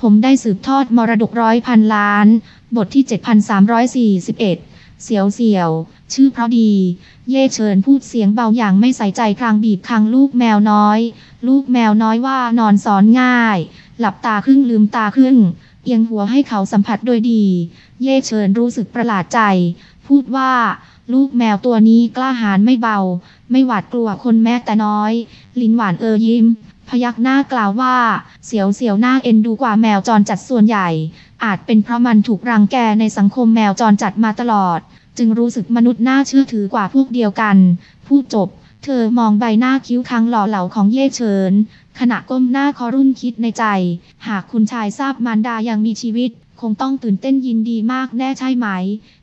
ผมได้สืบทอดมรดกร้อยพันล้าน บทที่ 7341 เสียวเสียว ชื่อเพราะดี เย่เชิญพูดเสียงเบาอย่างไม่ใส่ใจพลางบีบคางลูกแมวน้อย ลูกแมวน้อยว่านอนสอนง่าย หลับตาครึ่งลืมตาครึ่ง เอียงหัวให้เขาสัมผัสโดยดี เย่เชิญรู้สึกประหลาดใจ พูดว่าลูกแมวตัวนี้กล้าหาญไม่เบา ไม่หวาดกลัวคนแม้แต่น้อย ลิ้นหวานเออยิ้ม พยักหน้ากล่าวว่า เสียวเสียวหน้าเอ็นดูกว่าแมวจรจัดส่วนใหญ่ อาจเป็นเพราะมันถูกรังแกในสังคมแมวจรจัดมาตลอด จึงรู้สึกมนุษย์น่าเชื่อถือกว่าพวกเดียวกัน พูดจบ เธอมองใบหน้าคิ้วค้างหล่อเหลาของเย่เฉิน ขณะก้มหน้าคอรุ่นคิดในใจ หากคุณชายทราบมารดายังมีชีวิตคงต้องตื่นเต้นยินดีมากแน่ใช่ไหม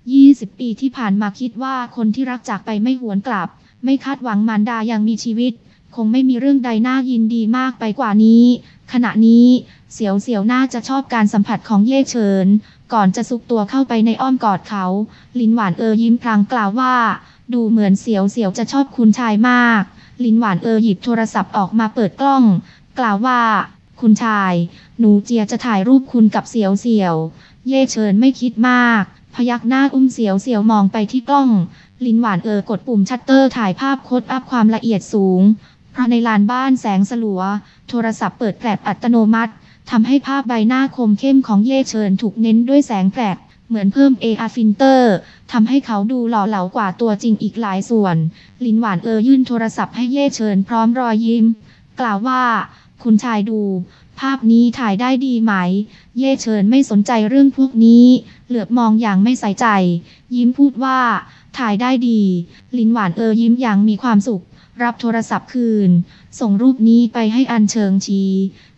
20 ปีที่ผ่านมาคิดว่าคนที่รักจากไปไม่หวนกลับ ไม่คาดหวังมารดายังมีชีวิต คงไม่มีเรื่องใดน่ายินดีมากไปกว่านี้ ขณะนี้ เสียวเสียวน่าจะชอบการสัมผัสของเย่เฉิน ก่อนจะซุกตัวเข้าไปในอ้อมกอดเขา ลินหวานเออยิ้มพลางกล่าวว่า ดูเหมือนเสียวเสียวจะชอบคุณชายมาก ลินหวานเออหยิบโทรศัพท์ออกมาเปิดกล้อง กล่าวว่า คุณชาย หนูเจียจะถ่ายรูปคุณกับเสียวเสียว เย่เฉินไม่คิดมาก พยักหน้าอุ้มเสียวเสียวมองไปที่กล้อง ลินหวานเออกดปุ่มชัตเตอร์ถ่ายภาพโคดอัพความละเอียดสูง ในลานบ้านแสงสลัว โทรศัพท์เปิดแฟลอัตโนมัติทำให้ภาพใบหน้าคมเข้มของเย่เฉินถูกเน้นด้วยแสงแฟลเหมือนเพิ่ม AR filter ทำให้เขาดูหล่อเหลากว่าตัวจริงอีกหลายส่วน ลินหวานเออยื่นโทรศัพท์ให้เย่เฉินพร้อมรอยยิ้ม กล่าวว่า คุณชายดู ภาพนี้ถ่ายได้ดีไหม เย่เฉินไม่สนใจเรื่องพวกนี้ เหลือบมองอย่างไม่ใส่ใจ ยิ้มพูดว่า ถ่ายได้ดี ลินหวานเออยิ้มอย่างมีความสุข รับโทรศัพท์คืน ส่งรูปนี้ไปให้อันเชิงชี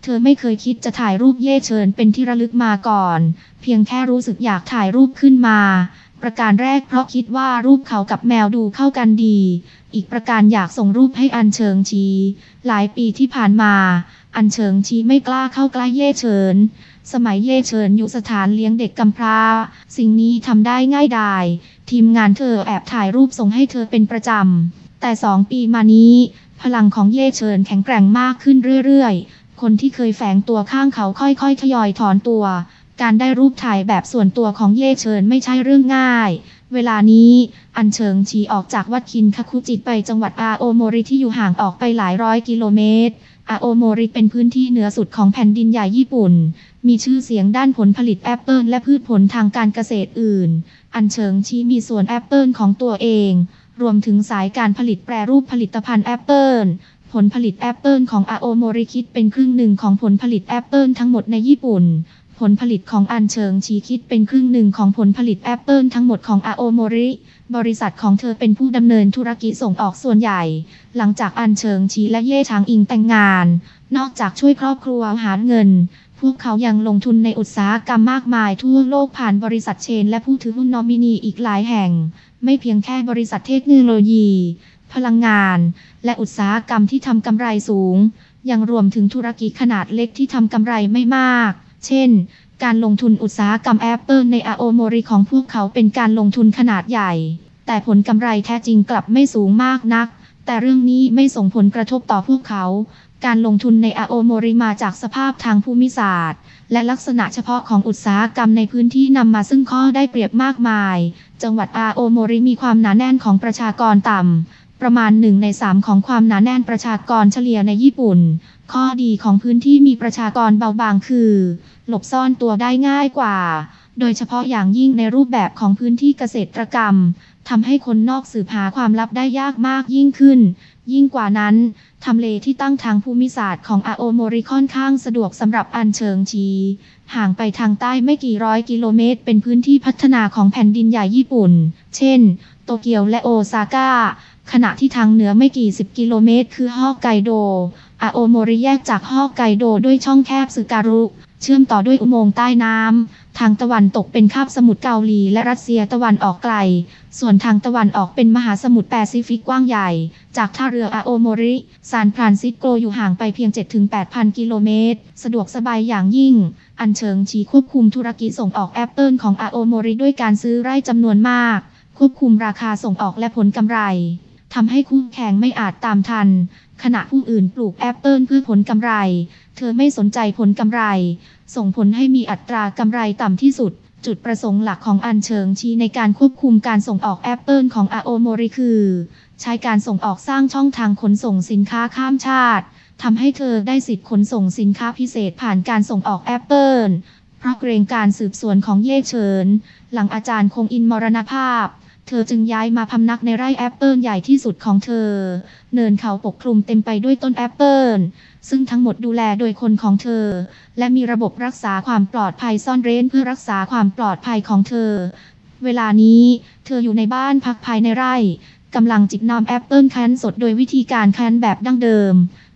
เธอไม่เคยคิดจะถ่ายรูปเย่เชิญเป็นที่ระลึกมาก่อน เพียงแค่รู้สึกอยากถ่ายรูปขึ้นมา ประการแรกเพราะคิดว่ารูปเขากับแมวดูเข้ากันดี อีกประการอยากส่งรูปให้อันเชิงชี หลายปีที่ผ่านมา อันเชิงชีไม่กล้าเข้าใกล้เย่เฉินสมัยเย่เฉินอยู่สถานเลี้ยงเด็กกำพร้า สิ่งนี้ทำได้ง่ายดาย ทีมงานเธอแอบถ่ายรูปส่งให้เธอเป็นประจำ แต่สองปีมานี้ พลังของเย่เฉินแข็งแกร่งมากขึ้นเรื่อยๆ คนที่เคยแฝงตัวข้างเขาค่อยๆทยอยถอนตัว การได้รูปถ่ายแบบส่วนตัวของเย่เฉินไม่ใช่เรื่องง่าย เวลานี้อันเชิงชีออกจากวัดคินคาคุจิตไปจังหวัดอาโอโมริที่อยู่ห่างออกไปหลายร้อยกิโลเมตรอาโอโมริเป็นพื้นที่เหนือสุดของแผ่นดินใหญ่ญี่ปุ่น มีชื่อเสียงด้านผลผลิตแอปเปิลและพืชผลทางการเกษตรอื่น อันเชิงชีมีสวนแอปเปิลของตัวเอง รวมถึงสายการผลิตแปรรูปผลิตภัณฑ์แอปเปิลผลผลิตแอปเปิลของอาโอโมริคิดเป็นครึ่งหนึ่งของผลผลิตแอปเปิลทั้งหมดในญี่ปุ่น ผลผลิตของอันเชิงชีคิดเป็นครึ่งหนึ่งของผลผลิตแอปเปิลทั้งหมดของอาโอโมริ บริษัทของเธอเป็นผู้ดำเนินธุรกิจส่งออกส่วนใหญ่ หลังจากอันเชิงชีและเย่ชางอิงแต่งงาน นอกจากช่วยครอบครัวหาเงิน พวกเขายังลงทุนในอุตสาหกรรมมากมายทั่วโลกผ่านบริษัทเชน และผู้ถือหุ้นนอมินีอีกหลายแห่ง ไม่เพียงแค่บริษัทเทคโนโลยี พลังงาน และอุตสาหกรรมที่ทำกำไรสูง ยังรวมถึงธุรกิจขนาดเล็กที่ทำกำไรไม่มาก เช่น การลงทุนอุตสาหกรรมแอปเปิลในอาโอโมริของพวกเขาเป็นการลงทุนขนาดใหญ่ แต่ผลกำไรแท้จริงกลับไม่สูงมากนัก แต่เรื่องนี้ไม่ส่งผลกระทบต่อพวกเขา การลงทุนในอาโอโมริมาจากสภาพทางภูมิศาสตร์ และลักษณะเฉพาะของอุตสาหกรรมในพื้นที่นำมาซึ่งข้อได้เปรียบมากมาย จังหวัดอาโอโมริมีความหนาแน่นของประชากรต่ำ ประมาณหนึ่งในสามของความหนาแน่นประชากรเฉลี่ยในญี่ปุ่น ข้อดีของพื้นที่มีประชากรเบาบางคือ หลบซ่อนตัวได้ง่ายกว่า โดยเฉพาะอย่างยิ่งในรูปแบบของพื้นที่เกษตรกรรมทำให้คนนอกสืบหาความลับได้ยากมากยิ่งขึ้น ยิ่งกว่านั้น ทำเลที่ตั้งทางภูมิศาสตร์ของอาโอโมริค่อนข้างสะดวกสำหรับอันเชิงชี ห่างไปทางใต้ไม่กี่ร้อยกิโลเมตร เป็นพื้นที่พัฒนาของแผ่นดินใหญ่ญี่ปุ่น เช่น โตเกียวและโอซาก้า ขณะที่ทางเหนือไม่กี่สิบกิโลเมตร คือฮอกไกโด อาโอโมริแยกจากฮอกไกโดด้วยช่องแคบสึการุ เชื่อมต่อด้วยอุโมงค์ใต้น้ำ ทางตะวันตกเป็นคาบสมุทรเกาหลีและรัสเซียตะวันออกไกล ส่วนทางตะวันออกเป็นมหาสมุทรแปซิฟิกกว้างใหญ่ จากท่าเรืออาโอโมริ ซานฟรานซิสโกอยู่ห่างไปเพียง 7-8,000 กิโลเมตร สะดวกสบายอย่างยิ่ง อันเชิงชีควบคุมธุรกิจส่งออกแอปเปิลของอาโอโมริด้วยการซื้อไร่จำนวนมาก ควบคุมราคาส่งออกและผลกำไรทำให้คู่แข่งไม่อาจตามทัน ขณะผู้อื่นปลูกแอปเปิลเพื่อผลกำไร เธอไม่สนใจผลกำไร ส่งผลให้มีอัตรากำไรต่ำที่สุด จุดประสงค์หลักของอันเฉิงชีในการควบคุมการส่งออกแอปเปิลของอาโอโมริคือ ใช้การส่งออกสร้างช่องทางขนส่งสินค้าข้ามชาติทำให้เธอได้สิทธิ์ขนส่งสินค้าพิเศษผ่านการส่งออกแอปเปิลเพราะเกรงการสืบสวนของเย่เฉิน หลังอาจารย์คงอินมรณภาพ เธอจึงย้ายมาพำนักในไร่แอปเปิลใหญ่ที่สุดของเธอ เนินเขาปกคลุมเต็มไปด้วยต้นแอปเปิลซึ่งทั้งหมดดูแลโดยคนของเธอ และมีระบบรักษาความปลอดภัยซ่อนเร้นเพื่อรักษาความปลอดภัยของเธอ เวลานี้เธออยู่ในบ้านพักภายในไร่กำลังจิบน้ำแอปเปิลคั้นสดโดยวิธีการคั้นแบบดั้งเดิม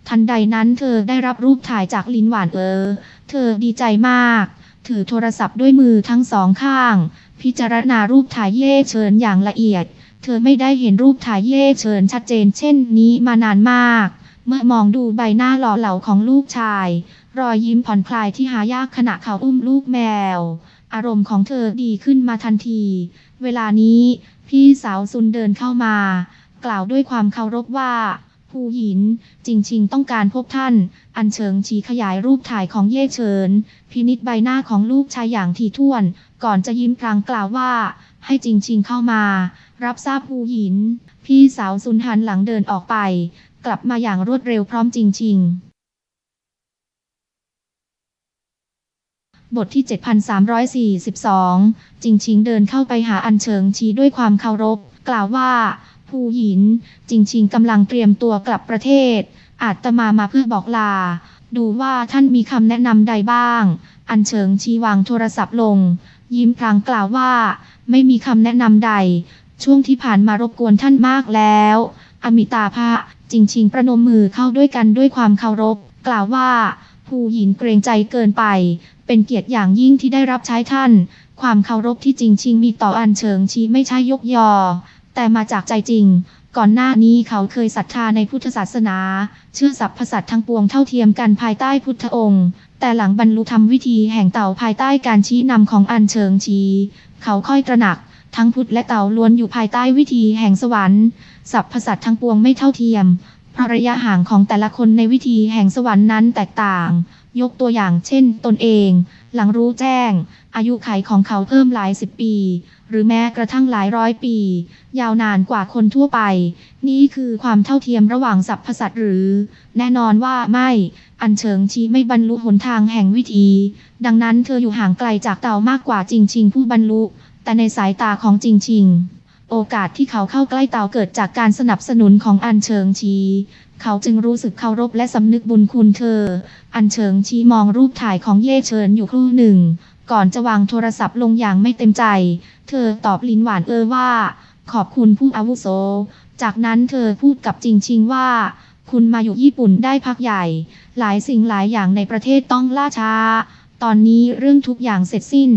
ทันใดนั้นเธอได้รับรูปถ่ายจากลินหวานเออ เธอดีใจมาก ถือโทรศัพท์ด้วยมือทั้งสองข้าง พิจารณารูปถ่ายเย่เชิญอย่างละเอียด เธอไม่ได้เห็นรูปถ่ายเย่เชิญชัดเจนเช่นนี้มานานมาก เมื่อมองดูใบหน้าหล่อเหลาของลูกชาย รอยยิ้มผ่อนคลายที่หายากขณะเขาอุ้มลูกแมว อารมณ์ของเธอดีขึ้นมาทันที เวลานี้ พี่สาวซุนเดินเข้ามา กล่าวด้วยความเคารพว่า ผู้หญิน จริงชิงต้องการพบท่าน อันเฉิงฉีขยายรูปถ่ายของเย่เฉิน พินิษใบหน้าของลูกชายอย่างถี่ถ้วน ก่อนจะยิ้มพลางกล่าวว่า ให้จริงชิงเข้ามา รับทราบผู้หญิน พี่สาวซุนหันหลังเดินออกไป กลับมาอย่างรวดเร็วพร้อมจริงชิงบทที่ 7342 จริงชิงเดินเข้าไปหาอันเฉิงชีด้วยความเคารพ กล่าวว่า ผู้หญินจิงชิงกำลังเตรียมตัวกลับประเทศ อาจตมามาเพื่อบอกลา ดูว่าท่านมีคำแนะนำใดบ้าง อันเฉิงชีวางโทรศัพท์ลง ยิ้มพลางกล่าวว่า ไม่มีคำแนะนำใด ช่วงที่ผ่านมารบกวนท่านมากแล้ว อมิตาภะจิงชิงประนมมือเข้าด้วยกันด้วยความเคารพ กล่าวว่า ผู้หญินเกรงใจเกินไป เป็นเกียรติอย่างยิ่งที่ได้รับใช้ท่าน ความเคารพที่จริงชิงมีต่ออันเฉิงชีไม่ใช่ยกยอ แต่มาจากใจจริง ก่อนหน้านี้เขาเคยศรัทธาในพุทธศาสนา เชื่อสรรพสัตทั้งปวงเท่าเทียมกันภายใต้พุทธองค์ แต่หลังบรรลุธรรมวิธีแห่งเต่าภายใต้การชี้นำของอันเฉิงชี เขาค่อยตระหนัก ทั้งพุทธและเต่าล้วนอยู่ภายใต้วิธีแห่งสวรรค์สรรพสัตทั้งปวงไม่เท่าเทียมเพราะระยะห่างของแต่ละคนในวิธีแห่งสวรรค์นั้นแตกต่าง ยกตัวอย่างเช่น ตนเอง หลังรู้แจ้ง อายุไขของเขาเพิ่มหลายสิบปี หรือแม้กระทั่งหลายร้อยปี ยาวนานกว่าคนทั่วไป นี่คือความเท่าเทียมระหว่างสรรพสัตว์หรือ แน่นอนว่าไม่ อันเฉิงชีไม่บรรลุหนทางแห่งวิธี ดังนั้นเธออยู่ห่างไกลจากเต่ามากกว่าจริงชิงผู้บรรลุ แต่ในสายตาของจริงชิงโอกาสที่เขาเข้าใกล้เต่าเกิดจากการสนับสนุนของอันเฉิงชี เขาจึงรู้สึกเคารพและสำนึกบุญคุณเธอ อันเฉิงชีมองรูปถ่ายของเย่เฉินอยู่ครู่หนึ่ง ก่อนจะวางโทรศัพท์ลงอย่างไม่เต็มใจ เธอตอบลิ้นหวานเออว่า ขอบคุณผู้อาวุโส จากนั้นเธอพูดกับจิงชิงว่า คุณมาอยู่ญี่ปุ่นได้พักใหญ่ หลายสิ่งหลายอย่างในประเทศต้องล่าช้า ตอนนี้เรื่องทุกอย่างเสร็จสิ้น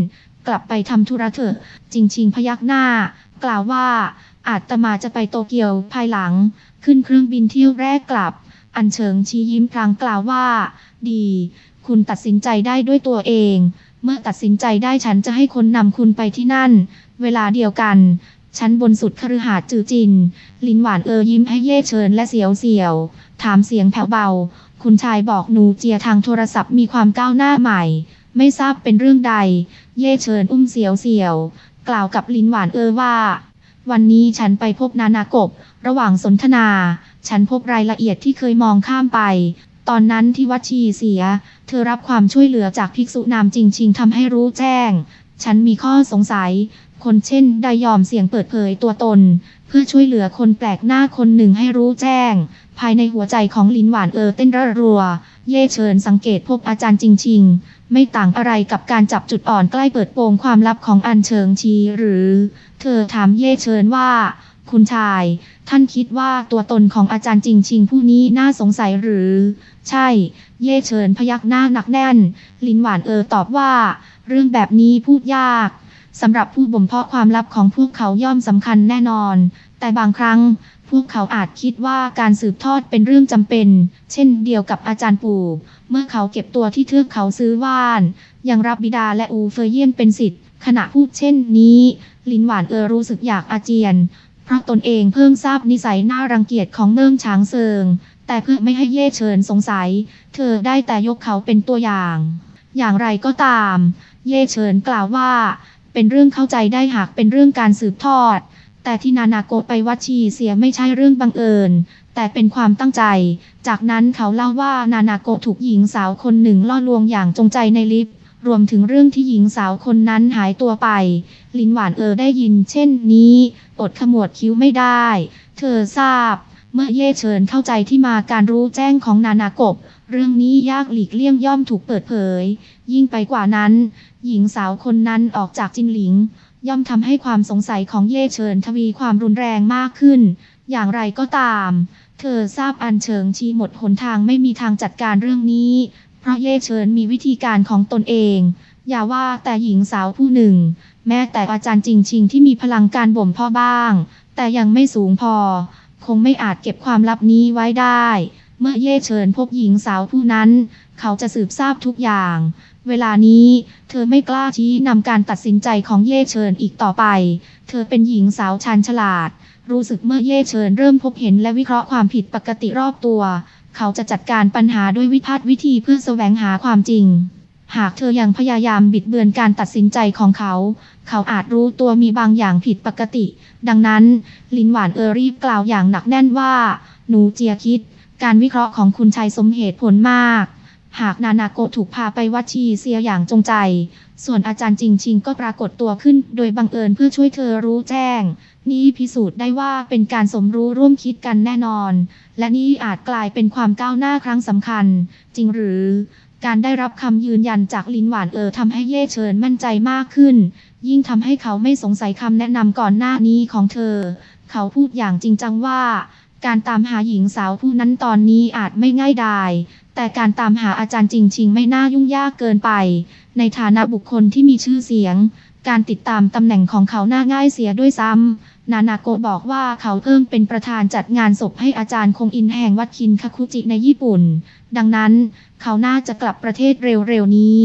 กลับไปทำธุระเถอะจิงชิงพยักหน้า กล่าวว่าอาตมาจะไปโตเกียวภายหลัง ขึ้นเครื่องบินเที่ยวแรกกลับ อันเฉิงชี้ยิ้มพลางกล่าวว่า ดี คุณตัดสินใจได้ด้วยตัวเอง เมื่อตัดสินใจได้ฉันจะให้คนนำคุณไปที่นั่น เวลาเดียวกัน ชั้นบนสุดคฤหาสน์จือจิน ลินหวานเออยิ้มให้เย่เชิญและเสียวเสียว ถามเสียงแผ่วเบา คุณชายบอกหนูเจียทางโทรศัพท์มีความก้าวหน้าใหม่ ไม่ทราบเป็นเรื่องใด เย่เชิญอุ้มเสียวเสียว กล่าวกับลินหวานเออว่า วันนี้ฉันไปพบนานากบ ระหว่างสนทนา ฉันพบรายละเอียดที่เคยมองข้ามไป ตอนนั้นที่วัดชีเสีย เธอรับความช่วยเหลือจากภิกษุนามจริงชิงทำให้รู้แจ้ง ฉันมีข้อสงสัย คนเช่นได้ยอมเสียงเปิดเผยตัวตน เพื่อช่วยเหลือคนแปลกหน้าคนหนึ่งให้รู้แจ้ง ภายในหัวใจของลินหวานเออเต้นระรัว เย่เชิญสังเกตพบอาจารย์จริงชิงไม่ต่างอะไรกับการจับจุดอ่อนใกล้เปิดโปงความลับของอันเชิงชีหรือ เธอถามเย่เชิญว่าคุณชาย ท่านคิดว่าตัวตนของอาจารย์จริงชิงผู้นี้น่าสงสัยหรือ ใช่ เย่เชิญพยักหน้าหนักแน่น ลินหวานเออตอบว่า เรื่องแบบนี้พูดยากสำหรับผู้บ่มเพาะความลับของพวกเขาย่อมสำคัญแน่นอน แต่บางครั้ง พวกเขาอาจคิดว่าการสืบทอดเป็นเรื่องจำเป็น เช่นเดียวกับอาจารย์ปู่ เมื่อเขาเก็บตัวที่เทือกเขาซื้อว่าน ยังรับบิดาและอูเฟยเยียนเป็นสิทธิ์ ขณะพูดเช่นนี้ ลินหวานเออรู้สึกอยากอาเจียน เพราะตนเองเพิ่งทราบนิสัยน่ารังเกียจของเนื่งช้างเซิง แต่เพื่อไม่ให้เย่เชิญสงสัย เธอได้แต่ยกเขาเป็นตัวอย่าง อย่างไรก็ตาม เย่เฉินกล่าวว่า เป็นเรื่องเข้าใจได้หากเป็นเรื่องการสืบทอด แต่ที่นานาโกะไปวัดชีเสียไม่ใช่เรื่องบังเอิญ แต่เป็นความตั้งใจ จากนั้นเขาเล่าว่านานาโกะถูกหญิงสาวคนหนึ่งล่อลวงอย่างจงใจในลิฟต์รวมถึงเรื่องที่หญิงสาวคนนั้นหายตัวไป ลินหวานเออได้ยินเช่นนี้ อดขมวดคิ้วไม่ได้ เธอทราบ เมื่อเย่เฉินเข้าใจที่มาการรู้แจ้งของนานากะเรื่องนี้ยากหลีกเลี่ยงย่อมถูกเปิดเผย ยิ่งไปกว่านั้น หญิงสาวคนนั้นออกจากจินหลิง ย่อมทำให้ความสงสัยของเย่เฉินทวีความรุนแรงมากขึ้น อย่างไรก็ตาม เธอทราบอันเฉิงชีหมดหนทางไม่มีทางจัดการเรื่องนี้ เพราะเย่เฉินมีวิธีการของตนเอง อย่าว่าแต่หญิงสาวผู้หนึ่ง แม้แต่อาจารย์จริงชิงที่มีพลังการบ่มพาะบ้าง แต่ยังไม่สูงพอ คงไม่อาจเก็บความลับนี้ไว้ได้ เมื่อเย่เฉินพบหญิงสาวผู้นั้น เขาจะสืบทราบทุกอย่าง เวลานี้ เธอไม่กล้าชี้นำการตัดสินใจของเย่เฉินอีกต่อไป เธอเป็นหญิงสาวชาญฉลาด รู้สึกเมื่อเย่เฉินเริ่มพบเห็นและวิเคราะห์ความผิดปกติรอบตัว เขาจะจัดการปัญหาด้วยวิพาทวิธีเพื่อแสวงหาความจริงหากเธอยังพยายามบิดเบือนการตัดสินใจของเขา เขาอาจรู้ตัวมีบางอย่างผิดปกติ ดังนั้น ลินหวานเออรีบกล่าวอย่างหนักแน่นว่า หนูเจียคิด การวิเคราะห์ของคุณชายสมเหตุผลมาก หากนานาโกะถูกพาไปวัดชีเซียอย่างจงใจ ส่วนอาจารย์จริงชิงก็ปรากฏตัวขึ้น โดยบังเอิญเพื่อช่วยเธอรู้แจ้ง นี่พิสูจน์ได้ว่าเป็นการสมรู้ร่วมคิดกันแน่นอน และนี่อาจกลายเป็นความก้าวหน้าครั้งสำคัญ จริงหรือการได้รับคำยืนยันจากลินหวานเออทำให้เย่เฉินมั่นใจมากขึ้น ยิ่งทำให้เขาไม่สงสัยคำแนะนำก่อนหน้านี้ของเธอ เขาพูดอย่างจริงจังว่า การตามหาหญิงสาวผู้นั้นตอนนี้อาจไม่ง่ายดายแต่การตามหาอาจารย์จริงชิงไม่น่ายุ่งยากเกินไป ในฐานะบุคคลที่มีชื่อเสียง การติดตามตำแหน่งของเขาน่าง่ายเสียด้วยซ้ำ นานาโกะบอกว่าเขาเพิ่งเป็นประธานจัดงานศพให้อาจารย์คงอินแห่งวัดคินคาคุจิในญี่ปุ่น ดังนั้น เขาน่าจะกลับประเทศเร็วๆนี้